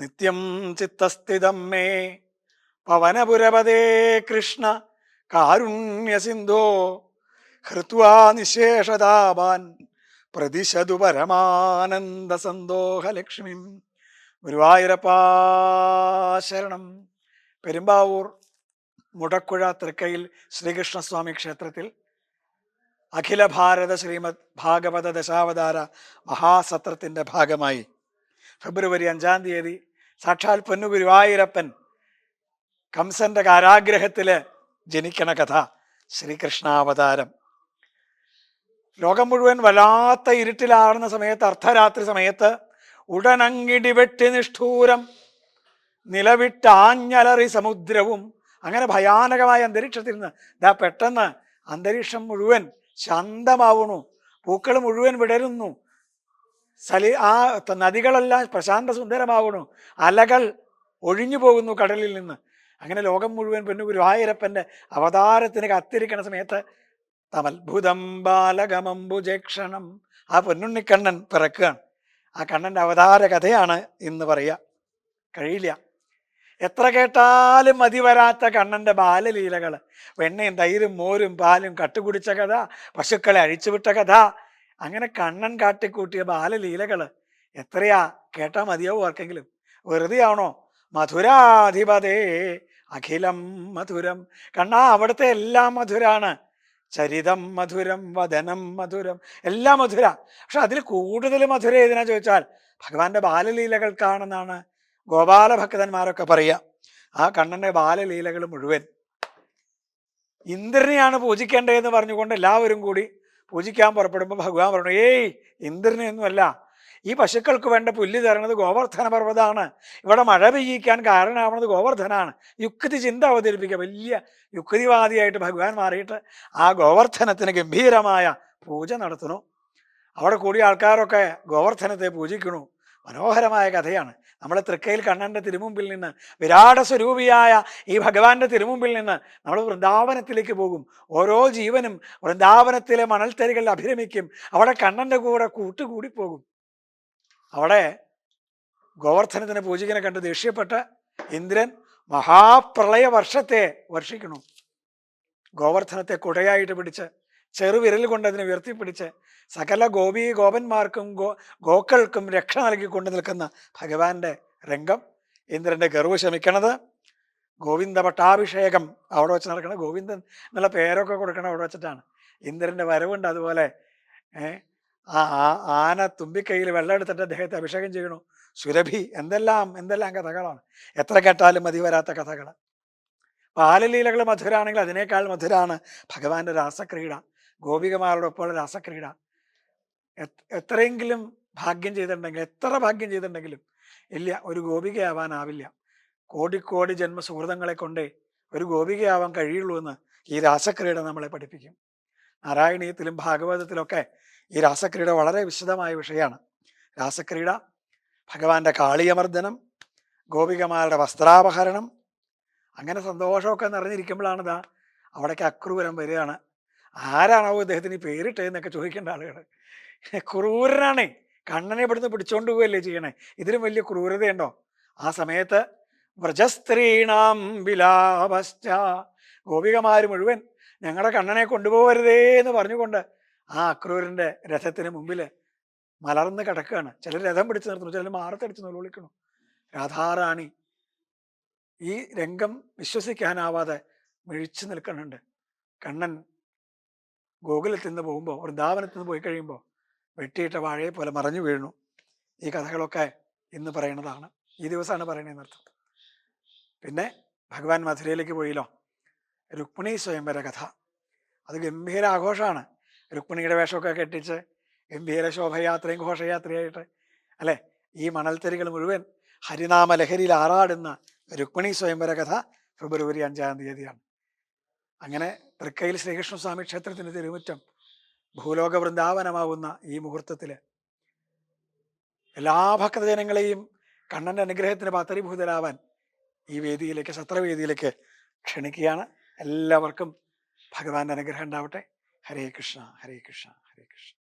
നിത്യം ചിത്തസ്ഥിതം മേ. പവനപുരപദേ കൃഷ്ണ കാരുണ്യസിന്ധോ ഹൃത്വാ നിശേഷതാപാൻ പ്രതിശതു പരമാനന്ദ സന്തോഹലക്ഷ്മി ഗുരുവായൂരപ്പാശരണം. പെരുമ്പാവൂർ മുടക്കുഴ തൃക്കയിൽ ശ്രീകൃഷ്ണസ്വാമി ക്ഷേത്രത്തിൽ അഖില ഭാരത ശ്രീമദ് ഭാഗവത ദശാവതാര മഹാസത്രത്തിന്റെ ഭാഗമായി. ഫെബ്രുവരി അഞ്ചാം തീയതി സാക്ഷാൽ പൊന്നു ഗുരുവായൂരപ്പൻ കംസന്റെ കാരാഗ്രഹത്തിൽ ജനിക്കണ കഥ ശ്രീകൃഷ്ണാവതാരം. ലോകം മുഴുവൻ വല്ലാത്ത ഇരുട്ടിലാറുന്ന സമയത്ത് അർദ്ധരാത്രി സമയത്ത് ഉടനങ്ങിടി വെട്ടി നിഷ്ഠൂരം നിലവിട്ടാഞ്ഞലറി സമുദ്രവും അങ്ങനെ ഭയാനകമായ അന്തരീക്ഷത്തിൽ നിന്ന് ദാ പെട്ടെന്ന് അന്തരീക്ഷം മുഴുവൻ ശാന്തമാവുന്നു പൂക്കൾ മുഴുവൻ വിടരുന്നു സലി ആ നദികളെല്ലാം പ്രശാന്ത സുന്ദരമാവുന്നു. അലകൾ ഒഴിഞ്ഞു പോകുന്നു കടലിൽ നിന്ന്. അങ്ങനെ ലോകം മുഴുവൻ പൊന്നു ഗുരുവായൂരപ്പന്റെ അവതാരത്തിന് കത്തിരിക്കണ സമയത്ത് തമത്ഭുതം ബാലകമംബുജേക്ഷണം ആ പൊന്നുണ്ണിക്കണ്ണൻ പിറക്കുകയാണ്. ആ കണ്ണന്റെ അവതാര കഥയാണ് ഇന്ന് പറയുക കഴിയില്ല. എത്ര കേട്ടാലും മതി വരാത്ത കണ്ണന്റെ ബാലലീലകൾ വെണ്ണയും തൈരും മോരും പാലും കട്ടുകുടിച്ച കഥ പശുക്കളെ അഴിച്ചുവിട്ട കഥ അങ്ങനെ കണ്ണൻ കാട്ടിക്കൂട്ടിയ ബാലലീലകൾ എത്രയാ കേട്ടാൽ മതിയാവും ആർക്കെങ്കിലും? വെറുതെ ആണോ? മധുരാധിപതേ അഖിലം മധുരം. കണ്ണാ അവിടുത്തെ എല്ലാം മധുരാണ്. ചരിതം മധുരം വദനം മധുരം എല്ലാം മധുര. പക്ഷെ അതിൽ കൂടുതൽ മധുര ഏതിനാ ചോദിച്ചാൽ ഭഗവാന്റെ ബാലലീലകൾക്കാണെന്നാണ് ഗോപാലഭക്തന്മാരൊക്കെ പറയുക. ആ കണ്ണന്റെ ബാലലീലകൾ മുഴുവൻ. ഇന്ദ്രനെയാണ് പൂജിക്കേണ്ടതെന്ന് പറഞ്ഞുകൊണ്ട് എല്ലാവരും കൂടി പൂജിക്കാൻ പുറപ്പെടുമ്പോൾ ഭഗവാൻ പറഞ്ഞു ഏയ് ഇന്ദ്രനെയൊന്നുമല്ല. ഈ പശുക്കൾക്ക് വേണ്ട പുല്ല് തരണത് ഗോവർദ്ധന പർവതമാണ് ഇവിടെ മഴ പെയ്യിക്കാൻ കാരണമാവുന്നത് ഗോവർദ്ധനാണ്. യുക്തി ചിന്ത അവതരിപ്പിക്കുക. വലിയ യുക്തിവാദിയായിട്ട് ഭഗവാൻ മാറിയിട്ട് ആ ഗോവർദ്ധനത്തിന് ഗംഭീരമായ പൂജ നടത്തുന്നു. അവിടെ കൂടിയ ആൾക്കാരൊക്കെ ഗോവർദ്ധനത്തെ പൂജിക്കണു മനോഹരമായ കഥയാണ്. നമ്മൾ തൃക്കയിൽ കണ്ണന്റെ തിരുമുമ്പിൽ നിന്ന് വിരാട സ്വരൂപിയായ ഈ ഭഗവാന്റെ തിരുമുമ്പിൽ നിന്ന് നമ്മൾ വൃന്ദാവനത്തിലേക്ക് പോകും. ഓരോ ജീവനും വൃന്ദാവനത്തിലെ മണൽത്തരികളിൽ അഭിരമിക്കും. അവിടെ കണ്ണന്റെ കൂടെ കൂട്ടുകൂടി പോകും. അവിടെ ഗോവർദ്ധനത്തിന് പൂജിക്കനെ കണ്ട് ദേഷ്യപ്പെട്ട് ഇന്ദ്രൻ മഹാപ്രളയ വർഷത്തെ വർഷിക്കണു ഗോവർദ്ധനത്തെ കുടയായിട്ട് പിടിച്ച് ചെറുവിരൽ കൊണ്ട് അതിനെ ഉയർത്തിപ്പിടിച്ച് സകല ഗോപി ഗോപന്മാർക്കും ഗോ ഗോക്കൾക്കും രക്ഷ നൽകിക്കൊണ്ട് നിൽക്കുന്ന ഭഗവാന്റെ രംഗം ഇന്ദ്രന്റെ ഗർവ് ശമിക്കണത്. ഗോവിന്ദ പട്ടാഭിഷേകം അവിടെ വെച്ച് നടക്കണം ഗോവിന്ദൻ നല്ല പേരൊക്കെ കൊടുക്കണം അവിടെ വെച്ചിട്ടാണ്. ഇന്ദ്രന്റെ വരവുണ്ട് അതുപോലെ ആ ആന തുമ്പിക്കൈയിൽ വെള്ളം എടുത്തിട്ട് അദ്ദേഹത്തെ അഭിഷേകം ചെയ്യണു സുരഭി എന്തെല്ലാം എന്തെല്ലാം കഥകളാണ്. എത്ര കേട്ടാലും മതി വരാത്ത കഥകൾ ബാലലീലകൾ മധുരാണെങ്കിൽ അതിനേക്കാൾ മധുരാണ് ഭഗവാന്റെ രാസക്രീഡ. ഗോപികമാരോടൊപ്പമുള്ള രാസക്രീഡ എത്രയെങ്കിലും ഭാഗ്യം ചെയ്തിട്ടുണ്ടെങ്കിൽ എത്ര ഭാഗ്യം ചെയ്തിട്ടുണ്ടെങ്കിലും ഇല്ല ഒരു ഗോപികയാവാനാവില്ല. കോടിക്കോടി ജന്മ സുഹൃതങ്ങളെ കൊണ്ടേ ഒരു ഗോപികയാവാൻ കഴിയുള്ളൂ എന്ന് ഈ രാസക്രീഡ നമ്മളെ പഠിപ്പിക്കും. നാരായണീയത്തിലും ഭാഗവതത്തിലൊക്കെ ഈ രാസക്രീഡ വളരെ വിശദമായ വിഷയമാണ്. രാസക്രീഡ ഭഗവാന്റെ കാളിയമർദ്ദനം ഗോപികമാരുടെ വസ്ത്രാപഹരണം അങ്ങനെ സന്തോഷമൊക്കെ നിറഞ്ഞിരിക്കുമ്പോഴാണിതാ അവിടേക്ക് അക്രൂരം വരികയാണ്. ആരാണാവോ ഇദ്ദേഹത്തിന് ഈ പേരിട്ടതെന്നൊക്കെ ചോദിക്കേണ്ട ആളുകൾ ക്രൂരനാണേ. കണ്ണനെ ഇവിടുന്ന് പിടിച്ചോണ്ട് പോവുകയല്ലേ ചെയ്യണേ? ഇതിലും വലിയ ക്രൂരതയുണ്ടോ? ആ സമയത്ത് വ്രജസ്ത്രീണാം വിലാപശ്ച. ഗോപികമാർ മുഴുവൻ ഞങ്ങളുടെ കണ്ണനെ കൊണ്ടുപോകരുതേ എന്ന് പറഞ്ഞുകൊണ്ട് ആ അക്രൂരന്റെ രഥത്തിന് മുമ്പിൽ മലർന്ന് കിടക്കുകയാണ് ചിലർ രഥം പിടിച്ച് നിർത്തുന്നു ചിലർ മാറത്തടിച്ച് നിലവിളിക്കണു രാധാറാണി ഈ രംഗം വിശ്വസിക്കാനാവാതെ മിഴിച്ചു നിൽക്കുന്നുണ്ട്. കണ്ണൻ ഗോകുലത്തിൽ നിന്ന് പോകുമ്പോൾ വൃന്ദാവനത്തിൽ നിന്ന് പോയി കഴിയുമ്പോൾ വെട്ടിയിട്ട വാഴയെ പോലെ മറഞ്ഞു വീഴുന്നു. ഈ കഥകളൊക്കെ ഇന്ന് പറയുന്നതാണ്. ഈ ദിവസമാണ് പറയണതെന്നർത്ഥം പിന്നെ ഭഗവാൻ മധുരയിലേക്ക് പോയില്ലോ. രുക്മിണി സ്വയംവര കഥ. അത് ഗംഭീര ആഘോഷമാണ്. രുക്മിണിയുടെ വേഷമൊക്കെ കെട്ടിച്ച് ഗംഭീര ശോഭയാത്രയും ഘോഷയാത്രയായിട്ട്. അല്ലേ? ഈ മണൽത്തരികൾ മുഴുവൻ ഹരിനാമ ലഹരിയിൽ ആറാടുന്ന രുക്മിണി സ്വയംവര കഥ ഫെബ്രുവരി അഞ്ചാം തീയതിയാണ്. അങ്ങനെ തൃക്കയിൽ ശ്രീകൃഷ്ണസ്വാമി ക്ഷേത്രത്തിന്റെ തിരുമുറ്റം ഭൂലോക വൃന്ദാവനമാവുന്ന ഈ മുഹൂർത്തത്തിൽ എല്ലാ ഭക്തജനങ്ങളെയും കണ്ണന്റെ അനുഗ്രഹത്തിന് പാത്രീഭൂതരാവാൻ ഈ വേദിയിലേക്ക് സത്രവേദിയിലേക്ക് ക്ഷണിക്കുകയാണ്. എല്ലാവർക്കും ഭഗവാന്റെ അനുഗ്രഹം ഉണ്ടാവട്ടെ. ഹരേ കൃഷ്ണ ഹരേ കൃഷ്ണ ഹരേ കൃഷ്ണ.